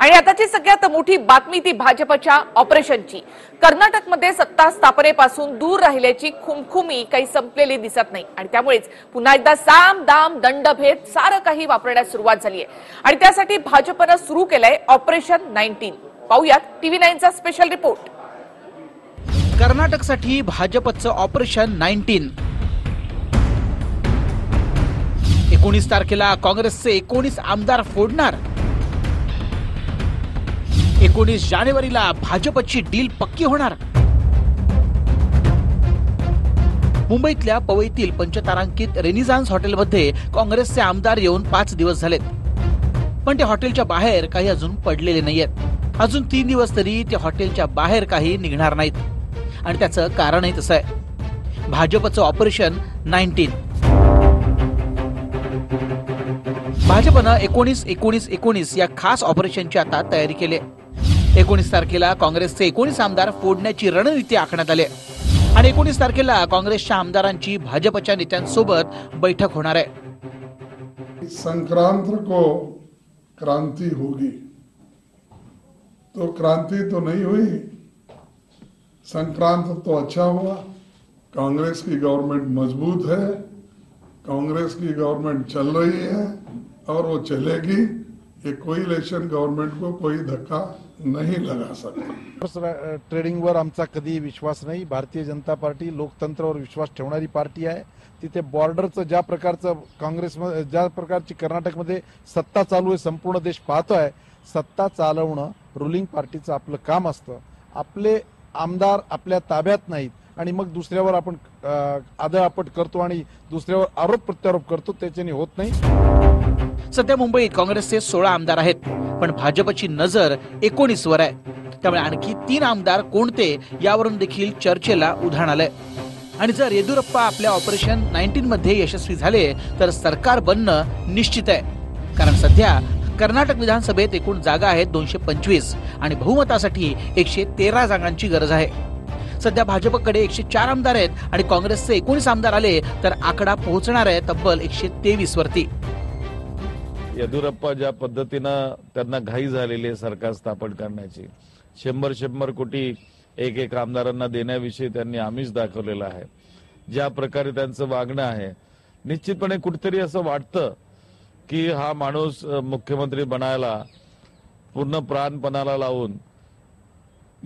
आणि आताची सगळ्यात मोठी बातमी ती भाजपच्या ऑपरेशनची. कर्नाटकमध्ये सत्ता स्थापनेपासून दूर राहिल्याची खुमखुमी काही संपलेली दिसत नाही. आणि त्यामुळेच पुन्हा एकदा साम दाम दंडभेद सारं काही वापरण्यास सुरुवात झाली आहे आणि त्यासाठी भाजपनं सुरू केलंय ऑपरेशन नाईन्टीन. पाहूयात टीव्ही नाईनचा स्पेशल रिपोर्ट. कर्नाटकसाठी भाजपचं ऑपरेशन नाईन्टीन. एकोणीस तारखेला काँग्रेसचे एकोणीस आमदार फोडणार. एकोणीस जानेवारीला भाजपची डील पक्की होणार? मुंबईतल्या पवईतील पंचतारांकित रेनिझान्स हॉटेलमध्ये काँग्रेसचे आमदार येऊन पाच दिवस झालेत. पण ते हॉटेलच्या बाहेर काही अजून पडलेले नाहीयेत. अजून तीन दिवस तरी ते हॉटेलच्या बाहेर काही निघणार नाहीत. आणि त्याचं कारणही तसं आहे. भाजपचं ऑपरेशन नाईन्टीन. भाजपनं एकोणीस एकोणीस एकोणीस या खास ऑपरेशनची आता तयारी केली एकोणीस तारखेला काँग्रेसचे एकोणीस आमदार फोडण्याची रणनीती आखण्यात आली. आणि एकोणीस तारखेला काँग्रेसच्या आमदारांची भाजपच्या नेत्यांसोबत बैठक होणार आहे. संक्रांत को क्रांति होगी। तो क्रांति तो नहीं हुई। संक्रांत तो अच्छा हुआ। कांग्रेस की गवर्नमेंट मज़बूत है। कांग्रेस की गवर्नमेंट चल रही है और वो चलेगी। ये कोई इलेक्शन गवर्नमेंट को कोई धक्का नहीं लगा सकता। ट्रेडिंगवर uh, आमचा कधी विश्वास नाही. भारतीय जनता पार्टी लोकतंत्रावर विश्वास ठेवणारी पार्टी आहे. तिथे बॉर्डरचं ज्या प्रकारचं काँग्रेस ज्या प्रकारची कर्नाटकमध्ये सत्ता चालू आहे संपूर्ण देश पाहतो आहे सत्ता चालवणं रुलिंग पार्टीचं आपलं काम असतं. आपले आमदार आपल्या ताब्यात नाहीत. आणि मग दुसऱ्यावर आपण आदळआपट करतो आणि दुसऱ्यावर आरोप प्रत्यारोप करतो त्याच्याने होत नाही. सध्या मुंबईत काँग्रेसचे सोळा आमदार आहेत पण भाजपची नजर एकोणीस वर आहे. त्यामुळे आणखी तीन आमदार कोणते यावरून देखील चर्चेला उधाण आलंय. आणि जर येदुरप्पा आपल्या ऑपरेशन नाईन्टीन मध्ये यशस्वी झाले तर सरकार बनणं निश्चित आहे. कारण सध्या कर्नाटक विधानसभेत एकूण जागा आहेत दोनशे पंचवीस आणि बहुमतासाठी एकशे तेरा जागांची गरज आहे. सध्या भाजपकडे एकशे चार आमदार आहेत आणि काँग्रेसचे एकोणीस आमदार आले तर आकडा पोहोचणार आहे तब्बल एकशे तेवीस वरती. येदुरप्पा ज्या पद्धतीनं त्यांना घाई झालेली आहे सरकार स्थापन करण्याची शंभर शंभर कोटी एक एक आमदारांना देण्याविषयी त्यांनी आमिष दाखवलेला आहे. ज्या प्रकारे त्यांचं वागणं आहे निश्चितपणे कुठेतरी असं वाटतं की हा माणूस मुख्यमंत्री बनायला पूर्ण प्राणपणाला लावून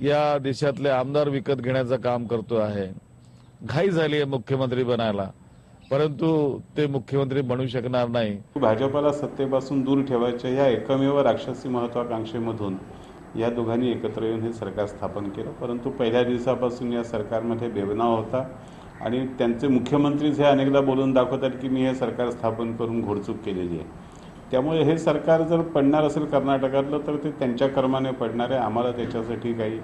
या देशातले आमदार विकत घेण्याचं काम करतो आहे. घाई झाली आहे मुख्यमंत्री बनायला. परंतु ते मुख्यमंत्री बनू शकणार नाही. भाजपाला सत्तेपासून दूर ठेवायच्या या एकमेव राक्षसी महत्वाकांक्षेमधून या दोघांनी एकत्र येऊन हे सरकार स्थापन केलं. परंतु पहिल्या दिवसापासून या सरकारमध्ये बेबनाव होता आणि त्यांचे मुख्यमंत्रीच हे अनेकदा बोलून दाखवतात की मी हे सरकार स्थापन करून घोडचूक केलेली आहे. त्यामुळे हे सरकार जर पडणार असेल कर्नाटकातलं तर ते त्यांच्या कर्माने पडणार आहे. आम्हाला त्याच्यासाठी काही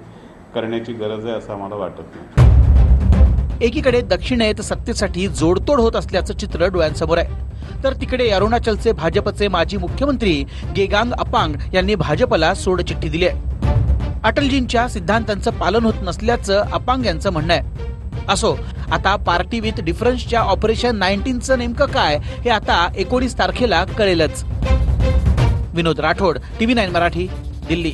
करण्याची गरज आहे असं आम्हाला वाटत नाही. एकीकडे दक्षिणेत सत्तेसाठी जोडतोड होत असल्याचं चित्र डोळ्यांसमोर आहे. तर तिकडे अरुणाचलचे भाजपचे माजी मुख्यमंत्री गेगांग अपांग यांनी भाजपला सोडचिठ्ठी दिली आहे. अटलजींच्या सिद्धांतांचं पालन होत नसल्याचं अपांग यांचं म्हणणं आहे. असो आता पार्टी विथ डिफरन्सच्या ऑपरेशन नाईन्टीनचं नेमकं काय हे आता एकोणीस तारखेला कळेलच. Vinod Rathod TV nine Marathi Delhi.